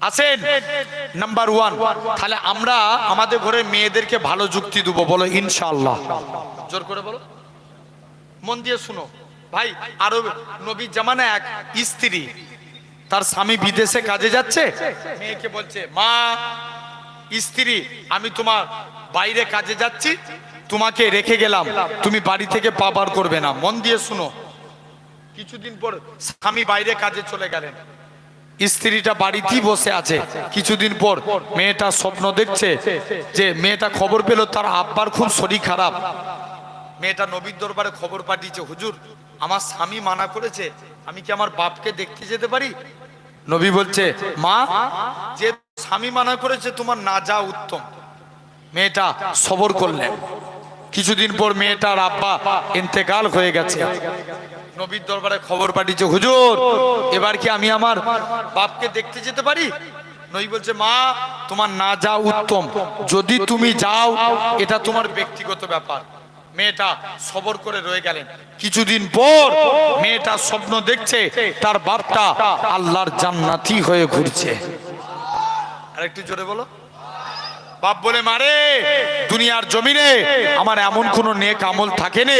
আসেন number one তাহলে আমরা আমাদের ঘরে মেয়েদেরকে ভালো যুক্তি দেবো, বলো ইনশাআল্লাহ। জোর করে বলো। মন দিয়ে শুনো। ভাই, আরও নবীর জামানা এক স্ত্রী, তার স্বামী বিদেশে কাজে যাচ্ছে। মেয়েকে বলছে, মা, স্ত্রী, আমি তোমার বাইরে কাজে যাচ্ছি, তোমাকে রেখে গেলাম। তুমি বাড়ি থেকে পা বার করবে না। মন দিয়ে শুনো। কিছুদিন পর স্বামী বাইরে কাজে চলে গেলেন। স্ত্রীটা বাড়িতেই বসে আছে। কিছুদিন পর মেয়েটা স্বপ্ন দেখছে যে মেয়েটা খবর পেল তার আব্বার খুব শরীর খারাপ। মেয়েটা নবীর দরবারে খবর পাঠিয়েছে, হুজুর, আমার স্বামী মানা করেছে, আমি কি আমার বাপকে দেখতে যেতে পারি? নবী বলছে, মা, যে স্বামী মানা করেছে তোমার না যা উত্তম। মেয়েটা সবর করলেন। কিছুদিন পর মেয়েটার আব্বা ইন্তেকাল হয়ে গেছে। নবীর দরবারে খবর পাঠিয়েছে, হুজুর, এবার কি আমি আমার বাপকে দেখতে যেতে পারি? নবী বলছে, মা, তোমার না যা উত্তম। যদি তুমি যাও, এটা তোমার ব্যক্তিগত ব্যাপার। মেয়েটা সবর করে রয়ে গেলেন। কিছুদিন পর মেয়েটা স্বপ্ন দেখছে, তার বাপটা আল্লাহর জান্নাতি হয়ে ঘুরছে। আরেকটু জোরে বলো। বাপ বলে, মারে, দুনিয়ার জমিনে আমার এমন কোন নেক আমল থাকে নে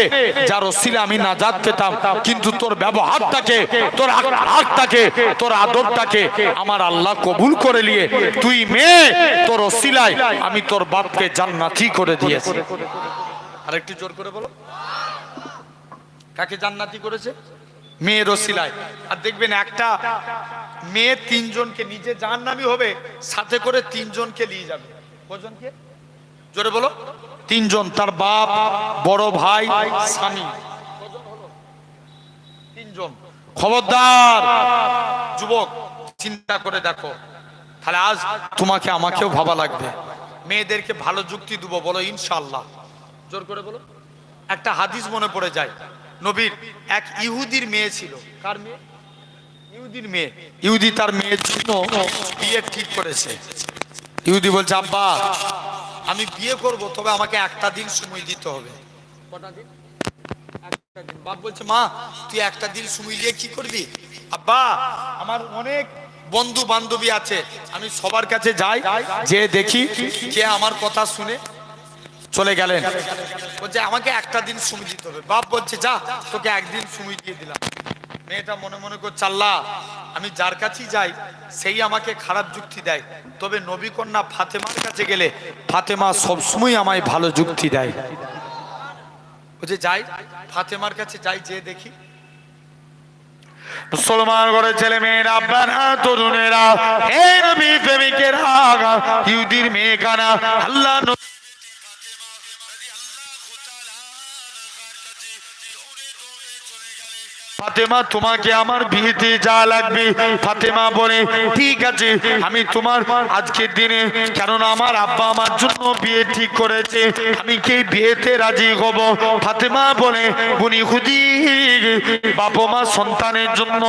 যার ওসিলে আমি নাজাত পেতাম। কিন্তু তোর ব্যবহারটাকে, তোর আখটাকে তোর আদরটাকে আমার আল্লাহ কবুল করে নিয়ে তুই মেয়ে, তোর ওসিলায় আমি তোর বাপকে জান্নাতি করে দিয়েছি। আরেকটু জোর করে বলো। কাকে জান্নাতি করেছে? মেয়ের ওসিলায় আর দেখবেন একটা মেয়ে তিনজনকে নিজে জাহান্নামি হবে, সাথে করে তিনজনকে নিয়ে যাবে। জোরে বলো। তিনজন, তার বাপ, বড় ভাই, স্বামী। তিনজন। খবরদার। যুবক, চিন্তা করে দেখো। তাহলে আজ তোমাকে আমাকেও ভাবা লাগবে। মেয়েদেরকে ভালো যুক্তি দেবো, বলো ইনশাল্লাহ জোর করে বলো। একটা হাদিস মনে পড়ে যায়। নবীর এক ইহুদির মেয়ে ছিল। কার মেয়ে? ইহুদির মেয়ে। ইহুদি তার মেয়ের জন্য বিয়ে ঠিক করেছে। ইহুদি বলছে আব্বা আমি বিয়ে করব তবে আমাকে একটা দিন সময় দিতে হবে। কটা দিন? বাপ বলছে মা তুই একটা দিন সময় দিয়ে কি করবি? আব্বা আমার অনেক বন্ধু বান্ধবী আছে আমি সবার কাছে যাই যে দেখি কে আমার কথা শুনে চলে গেলেন। বলছে আমাকে একটা দিন সময় দিতে হবে। বাপ বলছে যা তোকে একদিন সময় দিয়ে দিলাম। মেয়েটা মনে মনে করছে, আল্লাহ, আমি যার কাছেই যাই, সেই আমাকে খারাপ যুক্তি দেয়। তবে নবী কন্যা ফাতেমার কাছে গেলে ফাতেমা সবসময় আমায় ভালো যুক্তি দেয়। বলছে যাই, ফাতেমার কাছে যাই যে দেখি। মুসলমান মেয়ে কানা আল্লাহ ফাতেমা, তোমাকে আমার বিয়েতে যা লাগবে, ফাতেমা বলে, ঠিক আছে, আমি তোমার আজকের দিনে, কেননা আমার আব্বা আমার জন্য বিয়ে ঠিক করেছে, আমি কে বিয়েতে রাজি হব? ফাতেমা বলে, বুনি খুদি বাপ মা সন্তানের জন্য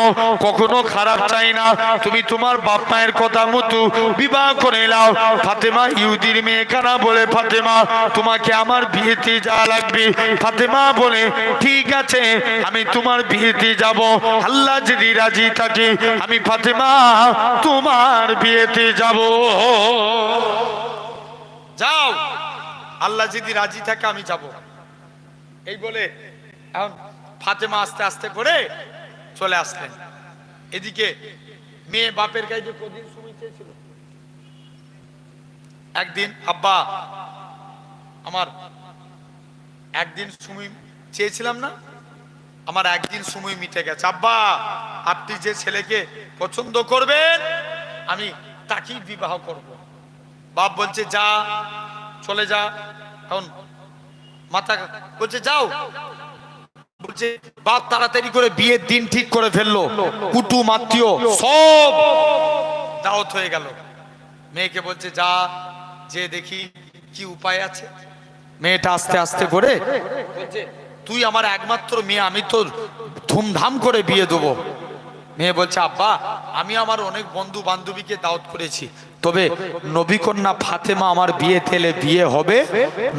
কখনো খারাপ চাই না, তুমি তোমার বাপ মায়ের কথা মতো বিবাহ করে নাও। ফাতেমা, ইহুদির মেয়ে কানা বলে, ফাতেমা, তোমাকে আমার বিয়েতে যা লাগবে। ফাতেমা বলে, ঠিক আছে, আমি তোমার বিয়েতে যাব? আল্লাহ যদি রাজি থাকে, আমি ফাতেমা, তোমার বিয়েতে যাব। যাও। আল্লাহ যদি রাজি থাকে, আমি যাব। এই বলে এখন ফাতেমা আস্তে আস্তে করে চলে আসলেন। এদিকে মেয়ে বাপের কাছে কদিন সময় চেয়েছিল? একদিন, আব্বা, আমার একদিন সময় চেয়েছিলাম না? আমার একদিন সময় মিটে গেছে। আব্বা, আপনি যে ছেলেকে পছন্দ করবেন, আমি তাকেই বিবাহ করব। বাপ বলছে, যা, চলে যা। এখন মাথা বলছে, যাও। বলছে, বাপ তাড়াতাড়ি করে বিয়ের দিন ঠিক করে ফেলল। কুটুম, আত্মীয়, সব দাওয়াত হয়ে গেল। মেয়েকে বলছে, যা, যে দেখি কি উপায় আছে? মেয়েটা আস্তে আস্তে করে তুই আমার একমাত্র মেয়ে আমি তোর ধুমধাম করে বিয়ে দেবো। মেয়ে বলছে আব্বা আমি আমার অনেক বন্ধু বান্ধবীকে দাওয়াত করেছি তবে নবীকন্যা ফাতেমা আমার বিয়ে তেলে বিয়ে হবে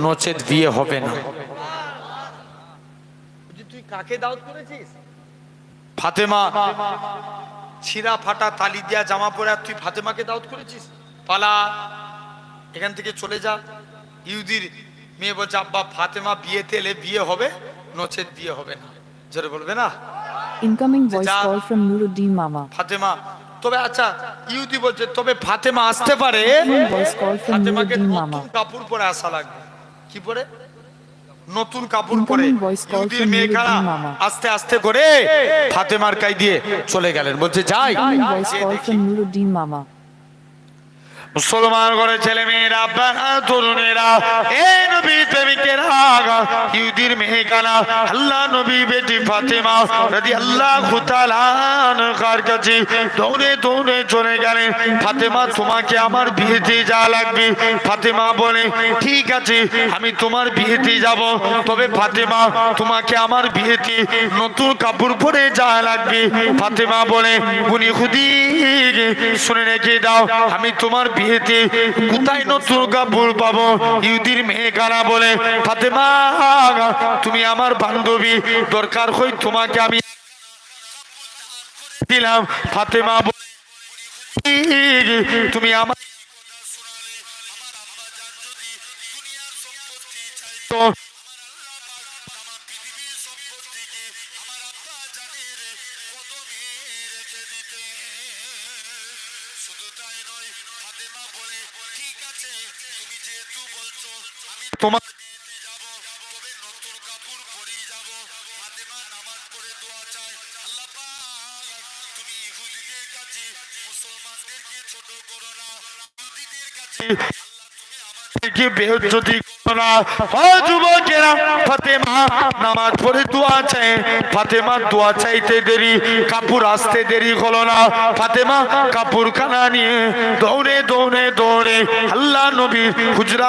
নচেত বিয়ে হবে না। তুই কাকে দাওয়াত করেছিস? ফাতেমা ছিঁড়া ফাটা তালি দিয়া জামা পরে তুই ফাতেমাকে দাওয়াত করেছিস? পালা এখান থেকে চলে যা। ইহুদির মেয়ে বলছে আব্বা ফাতেমা বিয়েতে এলে বিয়ে হবে নচের বিয়ে হবে না। জোরে বলবে না? Incoming voice call from Nuruddin মামা ফাতেমা তবে আচ্ছা ইউদি বলছে তবে ফাতেমা আসতে পারে। ফাতেমাকে নতুন কাপড় পরে আসা লাগবে। কি পরে? নতুন কাপড় পরে। ইহুদির মেয়েখানা আস্তে আস্তে করে ফাতেমার কাই দিয়ে চলে গেলেন। বলছে যাই। মুসলমান করে ছেলে মেয়েরা বানা তরুণেরা এ নবী প্রেমিক ইহুদির মেয়েখানা আল্লাহ নবী বেটি ফাতেমা রাদি আল্লাহ কার কাছে দৌড়ে দৌড়ে চলে গেলেন। ফাতেমা, তোমাকে আমার বিয়েতে যা লাগবে। ফাতেমা বলে, ঠিক আছে, আমি তোমার বিয়েতে যাব। তবে ফাতেমা, তোমাকে আমার বিয়েতে নতুন কাপড় পরে যা লাগবে। ফাতেমা বলে, উনি খুদি, শুনে রেখে দাও, আমি তোমার বিয়েতে কোথায় নতুন কাপড় পাবো? ইহুদির মেয়ে বলে ফাতেমা তুমি আমার বান্ধবী। দরকার হই তোমাকে আমি দিলাম। ফাতেমা তুমি আমার তোমার কি বেহজ্জতি করো না। ও যুবকেরা ফাতেমা নামাজ পড়ে দোয়া চাই ফাতেমা দোয়া চাইতে দেরি কাপড় আসতে দেরি হলো না। ফাতেমা কাপড় নিয়ে দৌড়ে দৌড়ে দৌড়ে আল্লাহ নবী হুজরা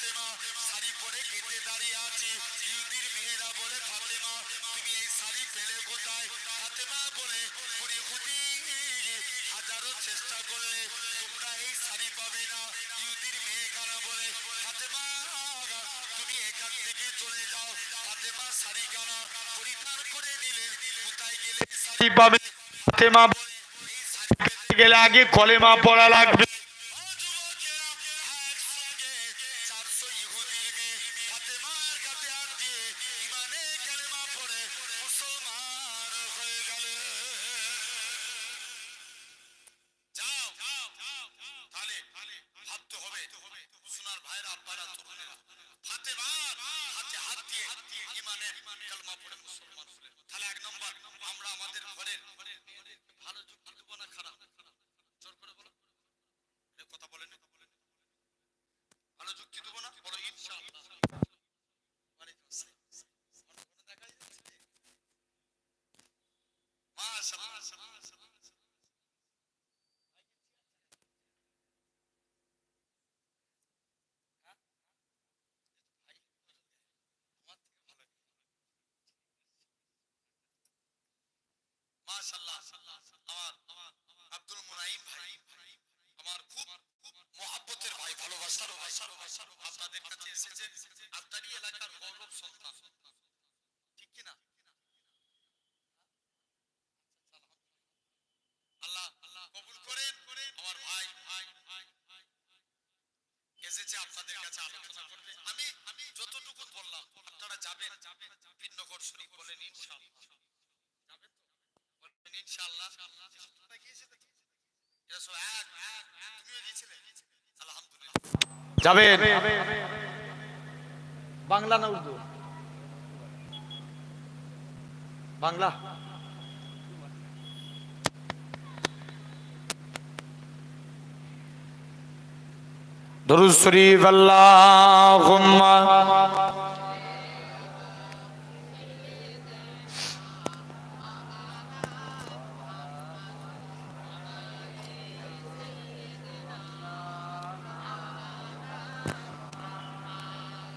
ফাতেমা, শাড়ি পরে কেটে দাঁড়িয়ে আছে। ইহুদির মেয়েরা বলে, ফাতেমা, তুমি এই শাড়ি পেলে কোথায়? ফাতেমা বলে পুরি খুদি হাজারো চেষ্টা করলে তোমরা এই শাড়ি পাবে না। ইহুদির মেয়ে কারা বলে, ফাতেমা, তুমি এখান থেকে চলে যাও। ফাতেমা শাড়ি কানা পরিধান করে নিলে কোথায় গেলে শাড়ি পাবে? ফাতেমা গেলে আগে কলেমা পড়া লাগবে। আমাদের ঘরের ভালো যুক্তি দেবো না খারাপ। জোর করে বলো। এ কথা বলেন। ভালো যুক্তি দেবো না বলো ইনশাআল্লাহ ওয়ালাইকুম আসসালাম। অন্য কোনো দেখা যাচ্ছে? মাশাআল্লাহ, মাশাআল্লাহ। হ্যাঁ? ভাই, আমার থেকে ভালো। আমি যতটুকু বললাম আপনারা যাবেন ভিন্নগর বলেন ইনশাআল্লাহ যাবেন তো বলেন ইনশাআল্লাহ তোমরা গিয়েছে তো? এরা সব এক, এক, এক, তুমিও গিয়েছিলে? আলহামদুলিল্লাহ। যাবেন। বাংলা না উর্দু? বাংলা। দরুদ শরীফ আল্লাহুম্মা।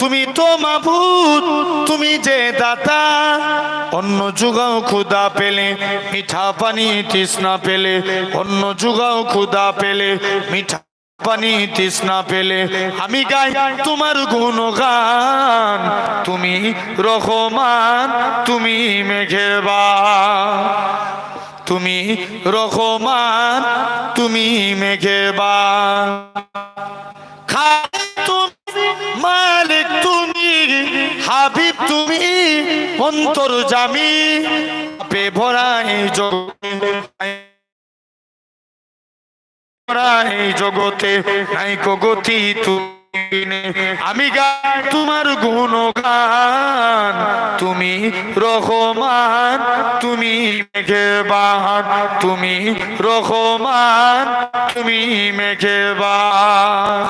তুমি তো মাবুদ, তুমি যে দাতা। অন্য যুগাও ক্ষুদা পেলে, মিঠা পানি তৃষ্ণা পেলে। অন্য যুগাও ক্ষুদা পেলে, মিঠা পানি তৃষ্ণা পেলে। আমি গাই তোমার গুণগান, তুমি রহমান, তুমি মেঘেবান তুমি রহমান, তুমি মেঘেবান খালিক তুমি হাবিব তুমি অন্তর জামি পে ভরা এই জগতে, নাই গতি তুমি। আমি গাই তোমার গুণগান, তুমি রহমান, তুমি মেঘে মেঘেবান, তুমি রহমান, তুমি মেঘে মেঘেবান।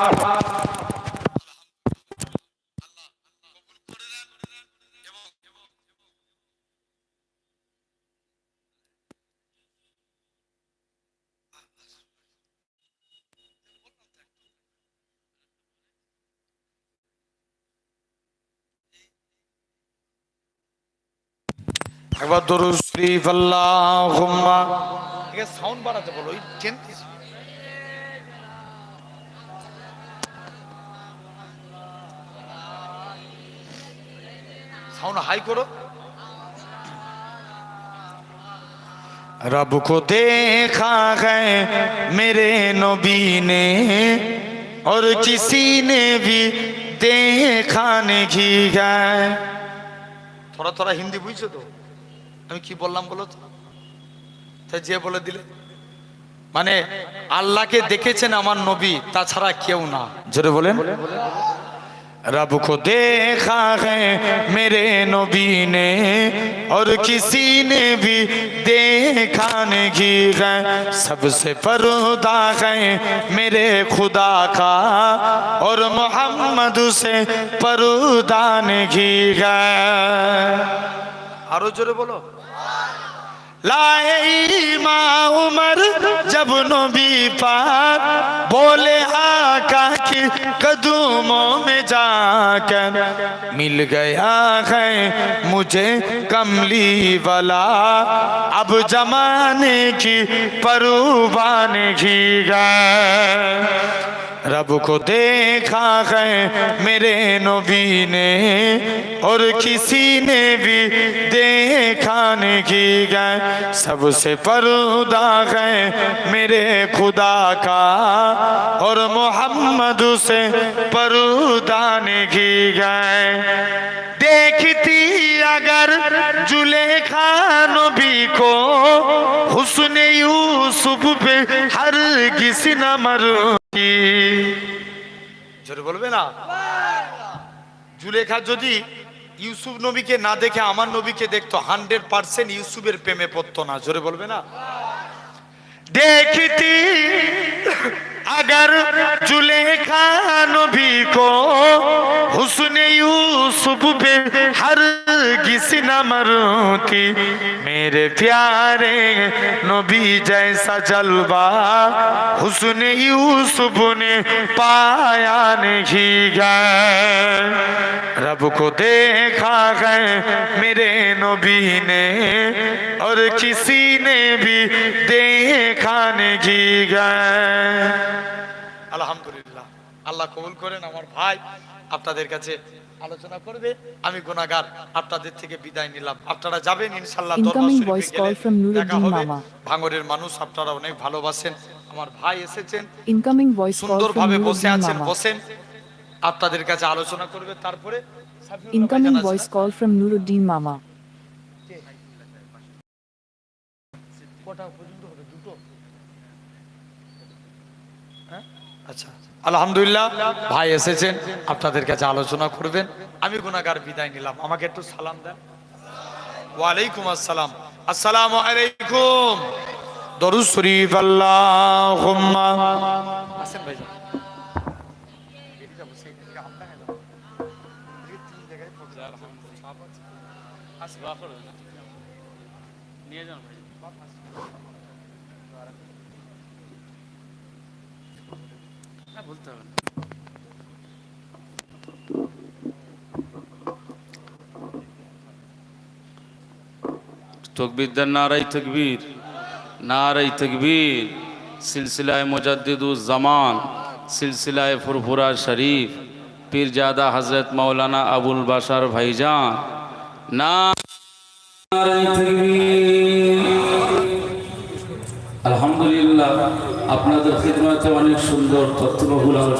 একবার দরুদ শরীফ আল্লাহুম্মা একে সাউন্ড বাড়াতে বলো ওই টেন साउंड हाई करो रब को देखा है मेरे नबी ने और किसी ने भी देखा नहीं है थोड़ा थोड़ा हिंदी বুঝছো তো আমি কি বললাম বলো তো তাই যে বলে দিলে মানে আল্লাহকে দেখেছেন আমার নবী তাছাড়া কেউ না জোরে বলেন रब को देखा है मेरे नबी ने और किसी ने भी देखा नहीं है सबसे पर्दा है मेरे खुदा का और मोहम्मद से पर्दा नहीं है আরো জোরে বলো লাহে মা উমর জব নবী পাক বলে আ कदमों में जाकर मिल गया है मुझे कमली वाला। अब जमाने की परवान की रब को देखा है मेरे नबी ने और किसी ने भी देखा नहीं गए सबसे पर्दा है मेरे खुदा का और मोहम्मद से पर्दा नहीं गए देखती अगर जुलेखा नबी को हुस्न यूसुफ पे हर किसी न मरती জোরে বলবে না জুলেখা যদি ইউসুফ নবীকে না দেখে আমার নবীকে দেখতো হান্ড্রেড পার্সেন্ট ইউসুফের প্রেমে পড়তো না জোরে বলবে না देखती अगर जुलेखा नबी को हुस्न यूसुफ पे हर किसी न मरती मेरे प्यारे नबी जैसा जलवा हुस्न यूसुफ ने पाया नहीं गए रब को देखा है मेरे नबी ने और किसी ने भी देखा नहीं गए আলহামদুলিল্লাহ আল্লাহ কবুল করেন আমার ভাই আপনাদের কাছে আলোচনা করবে আমি গুনাগার আপনাদের থেকে বিদায় নিলাম। আপনারা যাবেন Nuruddin দেখা হবে। ভাঙরের মানুষ আপনারা অনেক ভালোবাসেন। আমার ভাই এসেছেন। ইনকামিং ভয়েস সুন্দরভাবে বসে আছেন বসেন। আপনাদের কাছে আলোচনা করবে তারপরে incoming voice call from Nuruddin call আচ্ছা। আলহামদুলিল্লাহ ভাই এসেছেন আপনাদের কাছে আলোচনা করবেন। আমি গুনাগার বিদায় নিলাম। আমাকে একটু সালাম দেন। ওয়ালাইকুম আসসালাম। আসসালামু আলাইকুম। দরুদ শরীফ আল্লাহুম্মা। আসেন ভাইজান। এদিকে যাব, तकबीर नाराई तकबीर नाराई तकबीर। सिलसिला मुजदान सिलसिला फुरफुरा शरीफ। पीरजादा हज़रत मौलाना अबुल बाशार भाईजान। नाराई আপনাদের খেদমাতে অনেক সুন্দর তথ্যবহুল আলোচনা